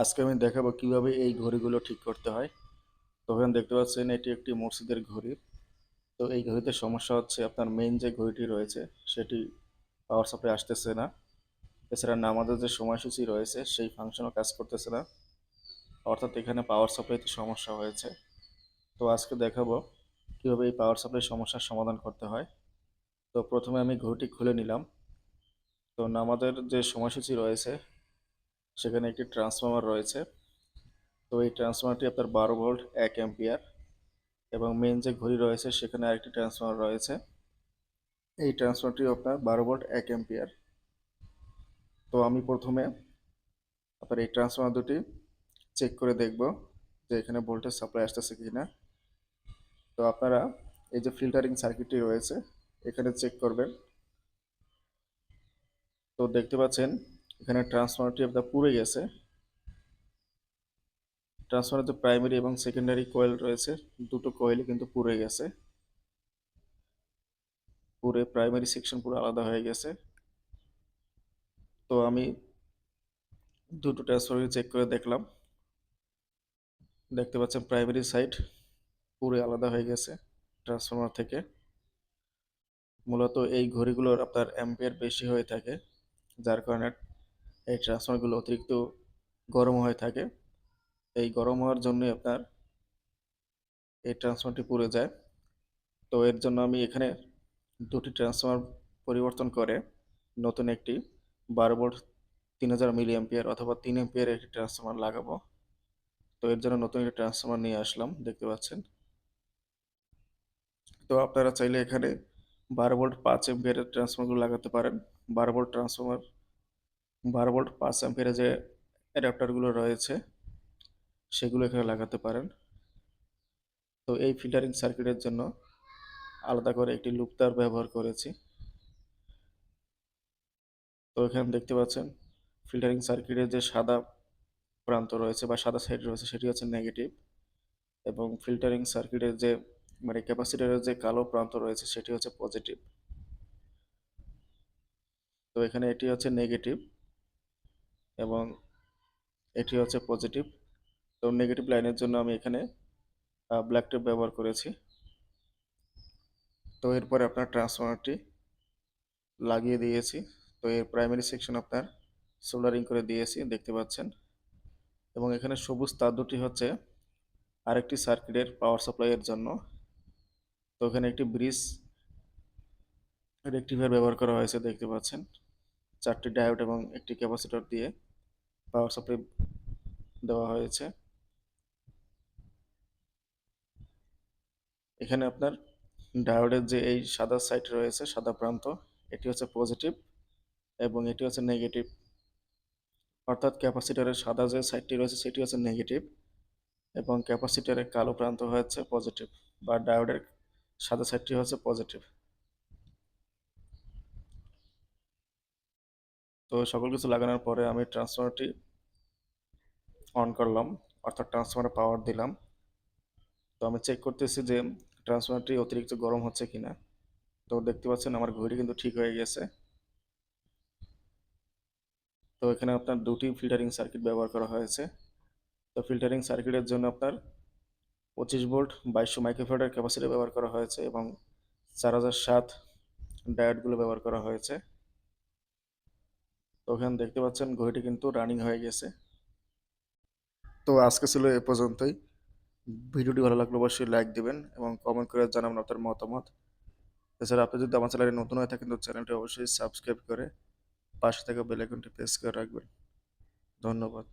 আজকে আমি দেখাবো কীভাবে এই ঘড়িগুলো ঠিক করতে হয়। তো এখানে দেখতে পাচ্ছেন, এটি একটি মসজিদের ঘড়ি। তো এই ঘড়িতে সমস্যা হচ্ছে, আপনার মেইন যে ঘড়িটি রয়েছে, সেটি পাওয়ার সাপ্লাই আসতেছে না। এছাড়া নামাজের যে সময়সূচি রয়েছে, সেই ফাংশনও কাজ করতেছে না। অর্থাৎ এখানে পাওয়ার সাপ্লাইতে সমস্যা হয়েছে। তো আজকে দেখাবো কীভাবে এই পাওয়ার সাপ্লাই সমস্যার সমাধান করতে হয়। তো প্রথমে আমি ঘড়িটি খুলে নিলাম। তো নামাজের যে সময়সূচি রয়েছে সেখানে একটি ট্রান্সফর্মার রয়েছে। তো এই ট্রান্সফর্মারটি আপনার বারো ভোল্ট, এক অ্যাম্পিয়ার এবং মেন যে ঘড়ি রয়েছে, সেখানে আরেকটি ট্রান্সফর্মার রয়েছে। এই ট্রান্সফর্মারটি আপনার বারো ভোল্ট, এক অ্যাম্পিয়ার। তো আমি প্রথমে আপনার এই ট্রান্সফর্মার দুটি চেক করে দেখব যে এখানে ভোল্টেজ সাপ্লাই আসতেছে কি না তো আপনারা এই যে ফিল্টারিং সার্কিটটি রয়েছে, এখানে চেক করবেন। তো দেখতে পাচ্ছেন এখানে ট্রান্সফর্মারটি আপনার পুড়ে গেছে। ট্রান্সফর্মার প্রাইমারি এবং সেকেন্ডারি কয়েল রয়েছে। দুটো কয়েলই কিন্তু পুড়ে গেছে। পুরে প্রাইমারি সেকশন পুরো আলাদা হয়ে গেছে। তো আমি দুটো ট্রান্সফর্মার চেক করে দেখলাম। দেখতে পাচ্ছেন প্রাইমারি সাইড পুরো আলাদা হয়ে গেছে ট্রান্সফর্মার থেকে। মূলত এই ঘড়িগুলোর আপনার অ্যাম্পিয়ার বেশি হয়ে থাকে, যার কারণে এই ট্রান্সফর্মারগুলো অতিরিক্ত গরম হয়ে থাকে। এই গরম হওয়ার জন্যই আপনার এই ট্রান্সফর্মারটি পুড়ে যায়। তো এর জন্য আমি এখানে দুটি ট্রান্সফর্মার পরিবর্তন করে নতুন একটি বারো ভোল্ট তিন হাজার মিলি অ্যাম্পিয়ার অথবা তিন অ্যাম্পিয়ার একটি ট্রান্সফর্মার লাগাবো। তো এর জন্য নতুন একটি ট্রান্সফর্মার নিয়ে আসলাম, দেখতে পাচ্ছেন। তো আপনারা চাইলে এখানে বারো ভোল্ট পাঁচ অ্যাম্পিয়ারের ট্রান্সফর্মারগুলো লাগাতে পারেন। বারো ভোল্ট ট্রান্সফর্মার বারো ভোল্ট পাঁচ অ্যাম্পিয়ারের যে অ্যাডাপ্টারগুলো রয়েছে, সেগুলো এখানে লাগাতে পারেন। তো এই ফিল্টারিং সার্কিটের জন্য আলাদা করে একটি লুপতার ব্যবহার করেছি। তো এখানে দেখতে পাচ্ছেন, ফিল্টারিং সার্কিটের যে সাদা প্রান্ত রয়েছে বা সাদা সাইড রয়েছে, সেটি হচ্ছে নেগেটিভ এবং ফিল্টারিং সার্কিটের যে মানে ক্যাপাসিটারের যে কালো প্রান্ত রয়েছে, সেটি হচ্ছে পজিটিভ। তো এখানে এটি হচ্ছে নেগেটিভ। এবং এটি হচ্ছে পজিটিভ তো নেগেটিভ লাইনের জন্য আমি এখানে ব্ল্যাক টেপ ব্যবহার করেছি। তো এরপরে আপনার ট্রান্সফর্মারটি লাগিয়ে দিয়েছি। তো এর প্রাইমারি সেকশন আপনার সোল্ডারিং করে দিয়েছি, দেখতে পাচ্ছেন। এবং এখানে সবুজ তার দুটি হচ্ছে আরেকটি সার্কিটের পাওয়ার সাপ্লাইয়ের জন্য। তো এখানে একটি ব্রিজ রেক্টিভার ব্যবহার করা হয়েছে, দেখতে পাচ্ছেন। চারটি ডায়োড এবং একটি ক্যাপাসিটর দিয়ে। পাওয়ার সাপ্লাই দেওয়া হয়েছে। এখানে আপনার ডায়োডের যে এই সাদা সাইড রয়েছে, সাদা প্রান্ত, এটি হচ্ছে পজিটিভ এবং এটি হচ্ছে নেগেটিভ অর্থাৎ ক্যাপাসিটারের সাদা যে সাইডটি রয়েছে, সেটি হচ্ছে নেগেটিভ এবং ক্যাপাসিটারের কালো প্রান্ত হচ্ছে পজিটিভ বা ডায়োডের সাদা সাইডটি হচ্ছে পজিটিভ তো সকল কিছু লাগানোর পরে আমি ট্রান্সফর্মারটি অন করলাম, অর্থাৎ ট্রান্সফর্মারে পাওয়ার দিলাম। তো আমি চেক করতেছি যে ট্রান্সফর্মারটি অতিরিক্ত গরম হচ্ছে কিনা। তো দেখতে পাচ্ছেন আমার ঘড়ি কিন্তু ঠিক হয়ে গেছে। তো এখানে আপনার দুটি ফিল্টারিং সার্কিট ব্যবহার করা হয়েছে। তো ফিল্টারিং সার্কিটের জন্য আপনার পঁচিশ ভোল্ট, বাইশশো মাইক্রোফ্যারের ক্যাপাসিটি ব্যবহার করা হয়েছে এবং চার হাজার সাত ডায়োডগুলো ব্যবহার করা হয়েছে। ওখানে দেখতে পাচ্ছেন ঘড়িটি কিন্তু রানিং হয়ে গেছে। তো আজকে ছিল এ পর্যন্তই। ভিডিওটি ভালো লাগলে অবশ্যই লাইক দিবেন এবং কমেন্ট করে জানাবেন আপনার মতামত। এছাড়া আপনি যদি আমার চ্যানেলে নতুন হয়ে থাকেন তো চ্যানেলটি অবশ্যই সাবস্ক্রাইব করে পাশে থাকা বেল আইকনটি প্রেস করে রাখবেন। ধন্যবাদ।